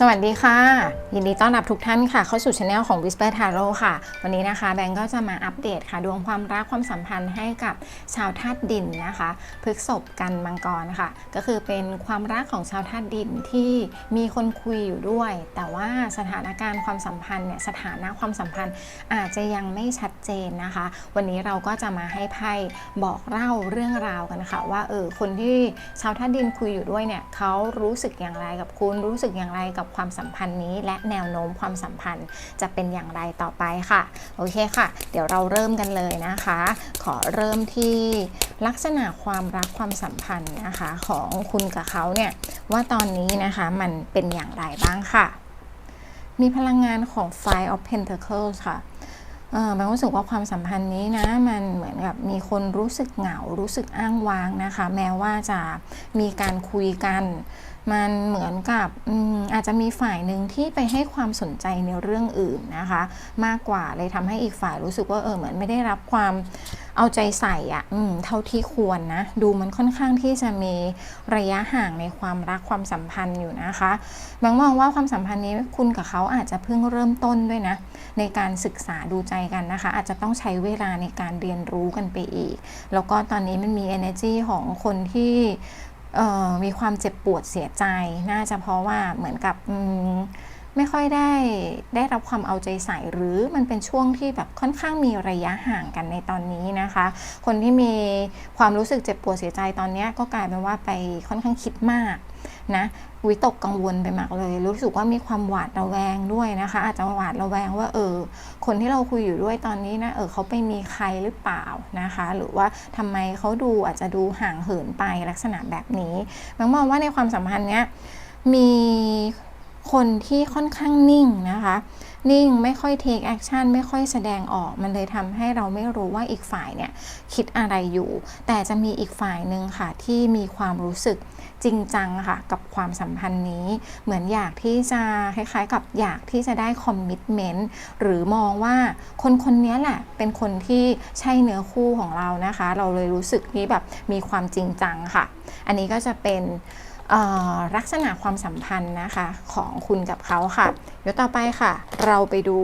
สวัสดีค่ะ ยินดีต้อนรับทุกท่านค่ะ เข้าสู่ช anel ของ Whisper Tarot ค่ะ วันนี้นะคะ แบงก์ก็จะมาอัปเดตค่ะ ดวงความรักความสัมพันธ์ให้กับ ชาวธาตุดินนะคะพฤกษบกันมังกรค่ะ ก็คือเป็นความรักของชาวธาตุดินที่มีคนคุยอยู่ด้วย แต่ว่าสถานการณ์ความสัมพันธ์เนี่ยสถานะความสัมพันธ์อาจจะยังไม่ชัดเจนนะคะ วันนี้เราก็จะมาให้ไพ่บอกเล่าเรื่องราวกันค่ะ ว่าเออคนที่ชาวธาตุดินคุยอยู่ด้วยเนี่ยเขารู้สึกอย่างไรกับคุณรู้สึกอย่างไรกับความสัมพันธ์นี้ และแนวโน้มความสัมพันธ์จะเป็นอย่างไรต่อไปค่ะโอเคค่ะ เดี๋ยวเราเริ่มกันเลยนะคะ ขอเริ่มที่ลักษณะความรักความสัมพันธ์นะคะของคุณกับเขาเนี่ยว่าตอนนี้นะคะมันเป็นอย่างไรบ้างค่ะ มีพลังงานของ Five of Pentacles ค่ะเออมันรู้สึกว่าความสัมพันธ์นี้นะมันเหมือนกับมีคนรู้สึกเหงารู้สึกอ้างว้างนะคะ แม้ว่าจะมีการคุยกัน มันเหมือนกับอืมอาจจะมีฝ่ายหนึ่งที่ไปให้ความสนใจในเรื่องอื่นนะคะ มากกว่าเลยทำให้อีกฝ่ายรู้สึกว่าเออเหมือนไม่ได้รับความ เอาใจใส่อะอืมเท่าที่ควรนะ ดูมันค่อนข้างที่จะมีระยะห่างในความรักความสัมพันธ์อยู่นะคะบางมองว่าความสัมพันธ์นี้คุณกับเขาอาจจะเพิ่งเริ่มต้นด้วยนะ ในการศึกษาดูใจกันนะคะ อาจจะต้องใช้เวลาในการเรียนรู้กันไปอีก แล้วก็ตอนนี้มันมี energy ของคนที่มีความเจ็บปวดเสียใจ น่าจะเพราะว่าเหมือนกับ ไม่ค่อยได้ได้รับความเอาใจใส่หรือมันเป็นช่วงที่แบบค่อนข้างมีระยะห่างกันในตอนนี้นะคะ คนที่มีความรู้สึกเจ็บปวดเสียใจตอนนี้ก็กลายเป็นว่าไปค่อนข้างคิดมากนะวิตกกังวลไปมากเลย รู้สึกว่ามีความหวาดระแวงด้วยนะคะ อาจจะหวาดระแวงว่าเออคนที่เราคุยอยู่ด้วยตอนนี้นะเออเขาไปมีใครหรือเปล่านะคะ หรือว่าทำไมเขาดูอาจจะดูห่างเหินไปลักษณะแบบนี้บางมองว่าในความสัมพันธ์เนี้ยมี คนที่ค่อนข้างนิ่งนะคะ นิ่งไม่ค่อย take action ไม่ค่อยแสดงออกมันเลยทำให้เราไม่รู้ว่าอีกฝ่ายเนี่ยคิดอะไรอยู่ แต่จะมีอีกฝ่ายหนึ่งค่ะที่มีความรู้สึกจริงจังค่ะกับความสัมพันธ์นี้ เหมือนอยากที่จะคล้ายๆ กับอยากที่จะได้คอมมิชเมนต์หรือมองว่าคนคนนี้แหละเป็นคนที่ใช่เนื้อคู่ของเรานะคะ เราเลยรู้สึกนี้แบบมีความจริงจังค่ะ อันนี้ก็จะเป็น ลักษณะความสัมพันธ์นะคะของคุณกับเขาค่ะ เดี๋ยวต่อไปค่ะ เราไปดู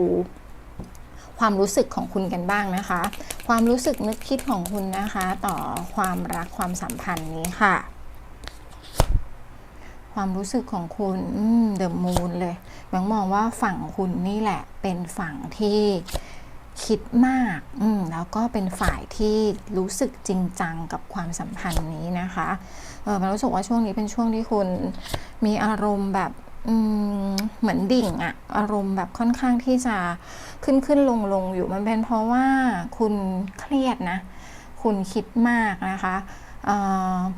ความรู้สึกของคุณกันบ้างนะคะ ความรู้สึกนึกคิดของคุณนะคะ ต่อความรักความสัมพันธ์นี้ค่ะ ความรู้สึกของคุณเดอะมูนเลยแบงมองว่าฝั่งคุณนี่แหละเป็นฝั่งที่ คิดมากอืมแล้วก็เป็นฝ่ายที่รู้สึกจริงจังกับความสัมพันธ์นี้นะคะเออมันรู้สึกว่าช่วงนี้เป็นช่วงที่คุณมีอารมณ์แบบอืมเหมือนดิ่งอะอารมณ์แบบค่อนข้างที่จะขึ้นขึ้นลงลงอยู่มันเป็นเพราะว่าคุณเครียดนะ คุณคิดมากนะคะ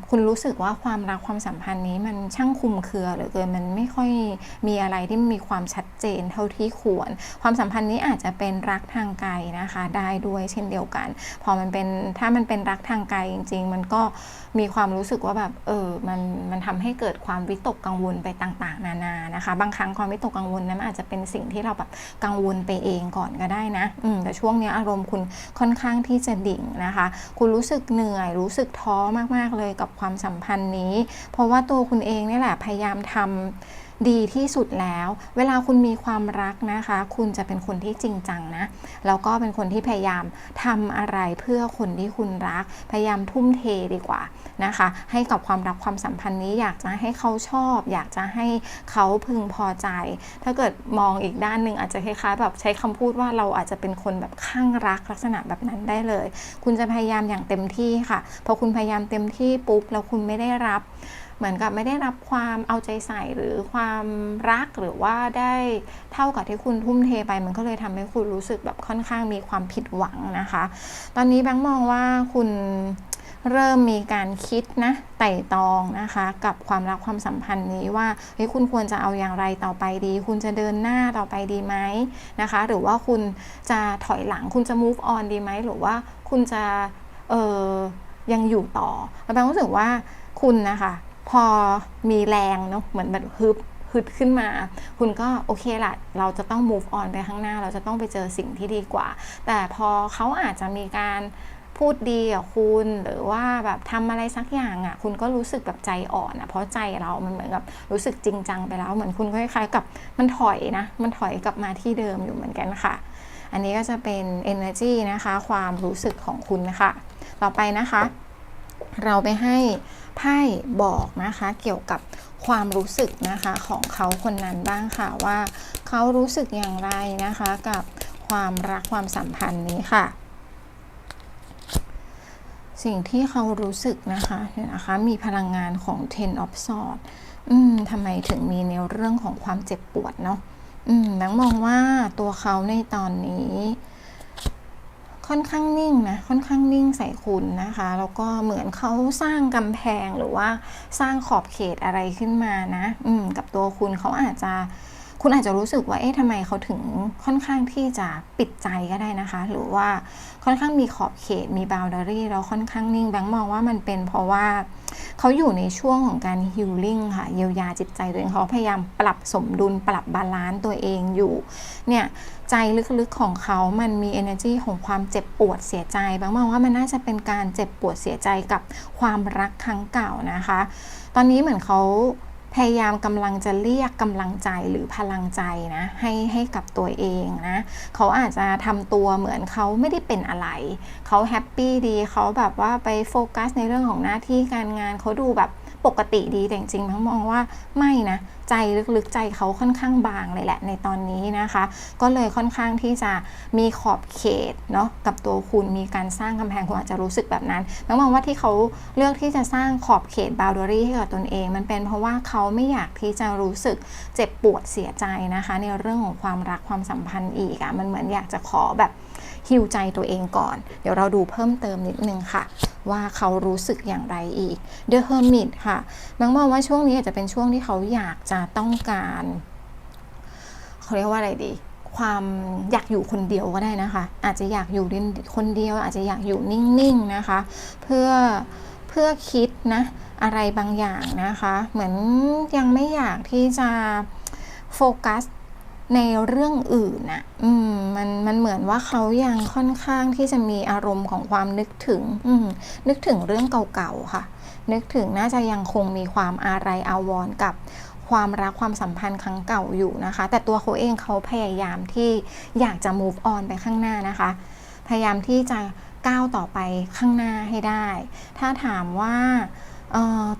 คุณรู้สึกว่าความรักความสัมพันธ์นี้มันช่างคุมเครือเหลือเกินมันไม่ค่อยมีอะไรที่มีความชัดเจนเท่าที่ควร ความสัมพันธ์นี้อาจจะเป็นรักทางไกลนะคะ ได้ด้วยเช่นเดียวกัน พอมันเป็นถ้ามันเป็นรักทางไกลจริง ๆ มันก็มีความรู้สึกว่าแบบเออมันมันทำให้เกิดความวิตกกังวลไปต่างๆ นานานะคะ บางครั้งความวิตกกังวลนั้นมันอาจจะเป็นสิ่งที่เราแบบกังวลไปเองก่อนก็ได้นะอืมแต่ช่วงนี้อารมณ์คุณค่อนข้างที่จะดิ่งนะคะ คุณรู้สึกเหนื่อยรู้สึกท้อมากๆเลยกับความสัมพันธ์นี้ เพราะว่าตัวคุณเองนี่แหละพยายามทำ ดีที่สุดแล้ว เวลาคุณมีความรักนะคะ คุณจะเป็นคนที่จริงจังนะ แล้วก็เป็นคนที่พยายามทำอะไรเพื่อคนที่คุณรัก พยายามทุ่มเทดีกว่านะคะ ให้กับความรักความสัมพันธ์นี้อยากจะให้เขาชอบ อยากจะให้เขาพึงพอใจ ถ้าเกิดมองอีกด้านหนึ่งอาจจะคล้ายๆแบบใช้คำพูดว่าเราอาจจะเป็นคนแบบข้างรักลักษณะแบบนั้นได้เลย คุณจะพยายามอย่างเต็มที่ค่ะ พอคุณพยายามเต็มที่ปุ๊บแล้วคุณไม่ได้รับ เหมือนกับไม่ได้รับความเอาใจใส่หรือความรักหรือว่าได้เท่ากับที่คุณทุ่มเทไป มันก็เลยทำให้คุณรู้สึกแบบค่อนข้างมีความผิดหวังนะคะ ตอนนี้แบงค์มองว่าคุณเริ่มมีการคิดนะไต่ตองนะคะ กับความรักความสัมพันธ์นี้ว่าเฮ้ยคุณควรจะเอาอย่างไรต่อไปดี คุณจะเดินหน้าต่อไปดีไหมนะคะ หรือว่าคุณจะถอยหลังคุณจะ move on ดีไหมหรือว่าคุณจะเออยังอยู่ต่อแล้วแบงค์รู้สึกว่าคุณนะคะ พอมีแรงเนาะเหมือนแบบฮึบฮึดขึ้นมา คุณก็โอเคละเราจะต้อง move on ไปข้างหน้า เราจะต้องไปเจอสิ่งที่ดีกว่า แต่พอเขาอาจจะมีการพูดดีกับคุณหรือว่าแบบทำอะไรสักอย่างอะ่ะ คุณก็รู้สึกแบบใจอ่อนอะ่ะเพราะใจเรามันเหมือนกับรู้สึกจริงจังไปแล้ว เหมือนคุณคล้ายๆกับมันถอยนะ มันถอยกลับมาที่เดิมอยู่เหมือนกันค่ะ อันนี้ก็จะเป็น energy นะคะ ความรู้สึกของคุณนะคะ ต่อไปนะคะ เราไปให้ ไพ่บอกนะคะเกี่ยวกับความรู้สึกนะคะของเขาคนนั้นบ้างค่ะว่าเขารู้สึกอย่างไรนะคะกับความรักความสัมพันธ์นี้ค่ะสิ่งที่เขารู้สึกนะคะเนี่ยนะคะมีพลังงานของ Ten of Swords อืมทำไมถึงมีในเรื่องของความเจ็บปวดเนาะอืมแบงมองว่าตัวเขาในตอนนี้ ค่อนข้างนิ่งนะค่อนข้างนิ่งใส่คุณนะคะแล้วก็เหมือนเขาสร้างกำแพงหรือว่าสร้างขอบเขตอะไรขึ้นมานะ อืมกับตัวคุณเขาอาจจะ คุณอาจจะรู้สึกว่า เอ๊ะทำไมเขาถึงค่อนข้างที่จะปิดใจก็ได้นะคะ หรือว่าค่อนข้างมีขอบเขต มีบาวดารี่แล้วค่อนข้างนิ่ง แบงค์มองว่ามันเป็นเพราะว่าเขาอยู่ในช่วงของการฮิลลิ่งค่ะ เยียวยาจิตใจตัวเองเขาพยายามปรับสมดุล ปรับบาลานซ์ตัวเองอยู่ เนี่ย ใจลึกๆของเขา มันมี energy ของความเจ็บปวดเสียใจ บางมองว่ามันน่าจะเป็นการเจ็บปวดเสียใจกับความรักครั้งเก่านะคะ ตอนนี้เหมือนเขา พยายามกำลังจะเรียกกำลังใจหรือพลังใจนะให้ให้กับตัวเองนะเขาอาจจะทำตัวเหมือนเขาไม่ได้เป็นอะไร เขาแฮปปี้ดีเขาแบบว่าไปโฟกัสในเรื่องของหน้าที่การงานเขาดูแบบ ปกติดีแต่จริงๆทั้งมองว่าไม่นะใจลึกๆใจเขาค่อนข้างบางเลยแหละในตอนนี้นะคะ ก็เลยค่อนข้างที่จะมีขอบเขตเนาะกับตัวคุณมีการสร้างกำแพงคุณอาจจะรู้สึกแบบนั้นแล้วมองว่าที่เขาเลือกที่จะสร้างขอบเขตบาวดอรี่ให้กับตนเอง มันเป็นเพราะว่าเขาไม่อยากที่จะรู้สึกเจ็บปวดเสียใจนะคะ ในเรื่องของความรักความสัมพันธ์อีกอะมันเหมือนอยากจะขอแบบ ฮิวใจตัวเองก่อน เดี๋ยวเราดูเพิ่มเติมนิดนึงค่ะ ว่าเขารู้สึกอย่างไรอีก The Hermit ค่ะบางมองว่าช่วงนี้อาจจะเป็นช่วงที่เขาอยากจะต้องการเขาเรียกว่าอะไรดีความอยากอยู่คนเดียวก็ได้นะคะ อาจจะอยากอยู่คนเดียว อาจจะอยากอยู่นิ่งๆนะคะ เพื่อเพื่อคิดนะอะไรบางอย่างนะคะ เหมือนยังไม่อยากที่จะโฟกัส ในเรื่องอื่นน่ะอืมมันมันเหมือนว่าเขายังค่อนข้างที่จะมีอารมณ์ของความนึกถึง อืมนึกถึงเรื่องเก่าๆค่ะ นึกถึงน่าจะยังคงมีความอาลัยอาวรณ์กับความรักความสัมพันธ์ครั้งเก่าอยู่นะคะ แต่ตัวเขาเองเขาพยายามที่อยากจะ move on ไปข้างหน้านะคะ พยายามที่จะก้าวต่อไปข้างหน้าให้ได้ ถ้าถามว่า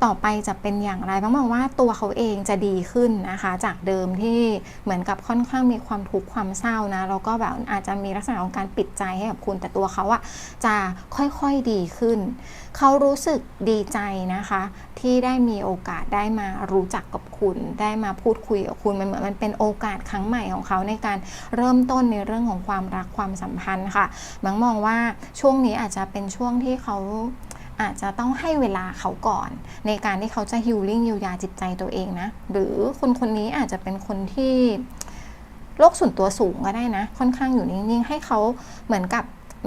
ต่อไปจะเป็นอย่างไรบ้างมองว่าตัวเขาเองจะดีขึ้นนะคะ จากเดิมที่เหมือนกับค่อนข้างมีความทุกข์ความเศร้านะแล้วก็แบบอาจจะมีลักษณะของการปิดใจให้กับคุณ แต่ตัวเขาอะจะค่อยๆดีขึ้น เขารู้สึกดีใจนะคะ ที่ได้มีโอกาสได้มารู้จักกับคุณ ได้มาพูดคุยกับคุณมันเหมือนมันเป็นโอกาสครั้งใหม่ของเขาในการเริ่มต้นในเรื่องของความรักความสัมพันธ์ค่ะบางมองว่าช่วงนี้อาจจะเป็นช่วงที่เขา อาจจะต้องให้เวลาเขาก่อน ในการที่เขาจะฮิลลิ่งเยียวยาจิตใจตัวเองนะ หรือคนคนนี้อาจจะเป็นคนที่โรคส่วนตัวสูงก็ได้นะ ค่อนข้างอยู่นิ่งๆ ให้เขาเหมือนกับ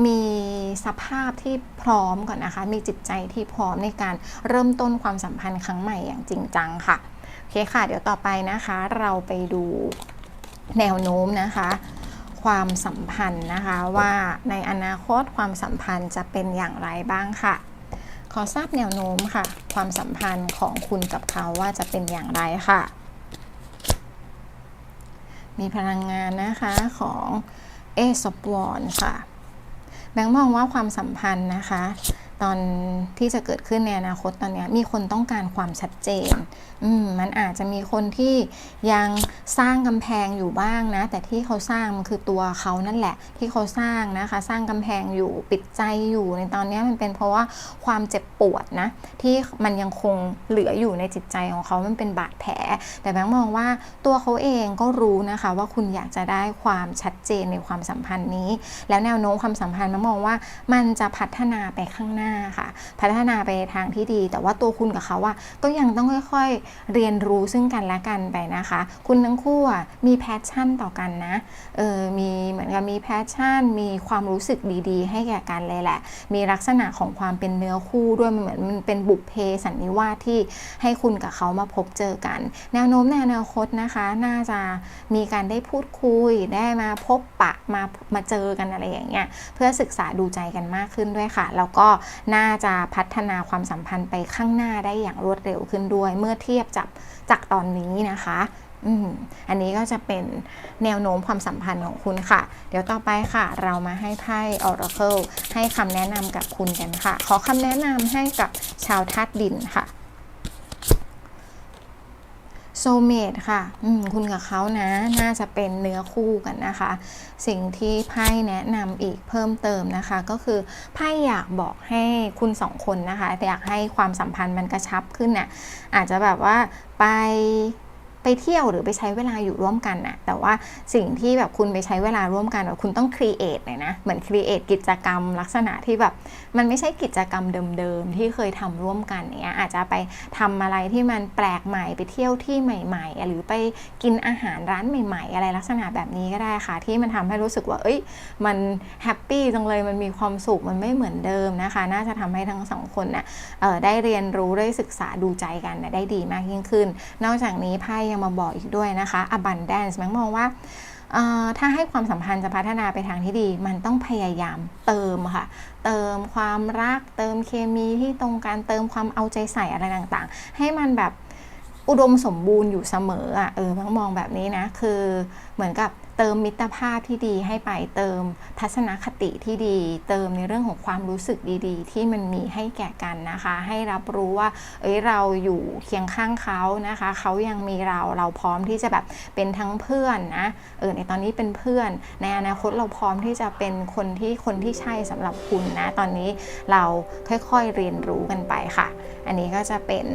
มีสภาพที่พร้อมก่อนนะคะ มีจิตใจที่พร้อมในการเริ่มต้นความสัมพันธ์ครั้งใหม่อย่างจริงจังค่ะ โอเคค่ะ เดี๋ยวต่อไปนะคะ เราไปดูแนวโน้มนะคะ ความสัมพันธ์นะคะว่าในอนาคตความสัมพันธ์จะเป็นอย่างไรบ้างค่ะ อทราบแนวโน้มค่ะ ความสัมพันธ์ของคุณกับเขาว่าจะเป็นอย่างไรค่ะ มีพลังงานนะคะของเอสปอนค่ะ แบงค์มองว่าความสัมพันธ์นะคะ ตอนที่จะเกิดขึ้นในอนาคตตอนนี้มีคนต้องการความชัดเจนอืมมันอาจจะมีคนที่ยังสร้างกำแพงอยู่บ้างนะ แต่ที่เขาสร้างมันคือตัวเขานั่นแหละ ที่เขาสร้างนะคะ สร้างกำแพงอยู่ปิดใจอยู่ในตอนนี้มันเป็นเพราะว่าความเจ็บปวดนะ ที่มันยังคงเหลืออยู่ในจิตใจของเขามันเป็นบาดแผล แต่แบงค์มองว่าตัวเขาเองก็รู้นะคะ ว่าคุณอยากจะได้ความชัดเจนในความสัมพันธ์นี้ แล้วแนวโน้มความสัมพันธ์มันมองว่ามันจะพัฒนาไปข้างหน้าน้าค่ะ พัฒนาไปทางที่ดี แต่ว่าตัวคุณกับเขาอะก็ยังต้องค่อยๆเรียนรู้ซึ่งกันและกันไปนะคะ คุณทั้งคู่มีแพชชั่นต่อกันนะเออมีเหมือนกับมีแพชชั่น มีความรู้สึกดีๆ ให้แก่กันเลยแหละ มีลักษณะของความเป็นเนื้อคู่ด้วยมันเหมือนมันเป็นบุพเพสันนิวาสที่ให้คุณกับเขามาพบเจอกัน แนวโน้มในอนาคตนะคะ น่าจะมีการได้พูดคุยได้มาพบปะมามาเจอกันอะไรอย่างเงี้ยเพื่อศึกษาดูใจกันมากขึ้นด้วยค่ะ แล้วก็น่าจะพัฒนาความสัมพันธ์ไปข้างหน้าได้อย่างรวดเร็วขึ้นด้วย เมื่อเทียบจากจากตอนนี้นะคะอันนี้ก็จะเป็นแนวโน้มความสัมพันธ์ของคุณค่ะ เดี๋ยวต่อไปค่ะ เรามาให้ไพ่ Oracle ให้คำแนะนำกับคุณกันค่ะ ขอคำแนะนำให้กับชาวธาตุดินค่ะ ซเมดค่ะคุณกับเขานะ น่าจะเป็นเนื้อคู่กันนะคะ สิ่งที่ไพ่แนะนำอีกเพิ่มเติมนะคะ ก็คือไพ่อยากบอกให้คุณสองคนนะคะ อยากให้ความสัมพันธ์มันกระชับขึ้นเนี่ยอาจจะแบบว่าไป ไปเที่ยวหรือไปใช้เวลาอยู่ร่วมกันน่ะแต่ว่าสิ่งที่แบบคุณไปใช้เวลาร่วมกันแบบคุณต้องครีเอทเลยนะเหมือนครีเอทกิจกรรมลักษณะที่แบบมันไม่ใช่กิจกรรมเดิมๆที่เคยทำร่วมกันเงี้ยอาจจะไปทำอะไรที่มันแปลกใหม่ไปเที่ยวที่ใหม่ ๆ หรือไปกินอาหารร้านใหม่ ๆ อะไรลักษณะแบบนี้ก็ได้ค่ะ ที่มันทำให้รู้สึกว่า เอ้ย มันแฮปปี้จังเลยมันมีความสุขมันไม่เหมือนเดิมนะคะ น่าจะทำให้ทั้งสองคนน่ะเอ่อได้เรียนรู้ได้ศึกษาดูใจกันนะได้ดีมากยิ่งขึ้น นอกจากนี้ไพ่ยังมาบอกอีกด้วยนะคะ abundance แมงมองว่าถ้าให้ความสัมพันธ์จะพัฒนาไปทางที่ดี มันต้องพยายามเติมค่ะ เติมความรัก เติมเคมีที่ตรงกันเติมความเอาใจใส่อะไรต่างๆ ให้มันแบบอุดมสมบูรณ์อยู่เสมออะเออต้องมองแบบนี้นะ คือเหมือนกับ เติมมิตรภาพที่ดีให้ไปเติมทัศนคติที่ดี เติมในเรื่องของความรู้สึกดี ๆ ที่มันมีให้แก่กันนะคะ ให้รับรู้ว่า เอ้ยเราอยู่เคียงข้างเขานะคะเขายังมีเราเราพร้อมที่จะแบบเป็นทั้งเพื่อนนะเออในตอนนี้เป็นเพื่อน ในอนาคตเราพร้อมที่จะเป็นคนที่คนที่ใช่สำหรับคุณนะตอนนี้เราค่อยๆเรียนรู้กันไปค่ะ อันนี้ก็จะเป็น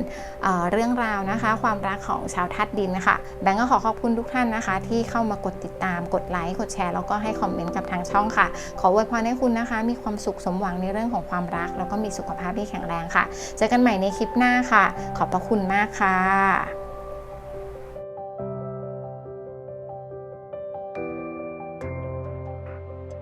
เเรื่องราวนะคะ ความรักของชาวทัดดินนะคะแบงก์ก็ขอขอบคุณทุกท่านนะคะ ที่เข้ามากดติดตามามกดไลค์กดแชร์แล้วก็ให้คอมเมนต์กับทางช่องค่ะ ขออวยพรให้คุณนะคะ มีความสุขสมหวังในเรื่องของความรัก แล้วก็มีสุขภาพที่แข็งแรงค่ะ เจอกันใหม่ในคลิปหน้าค่ะ ขอบพระคุณมากค่ะ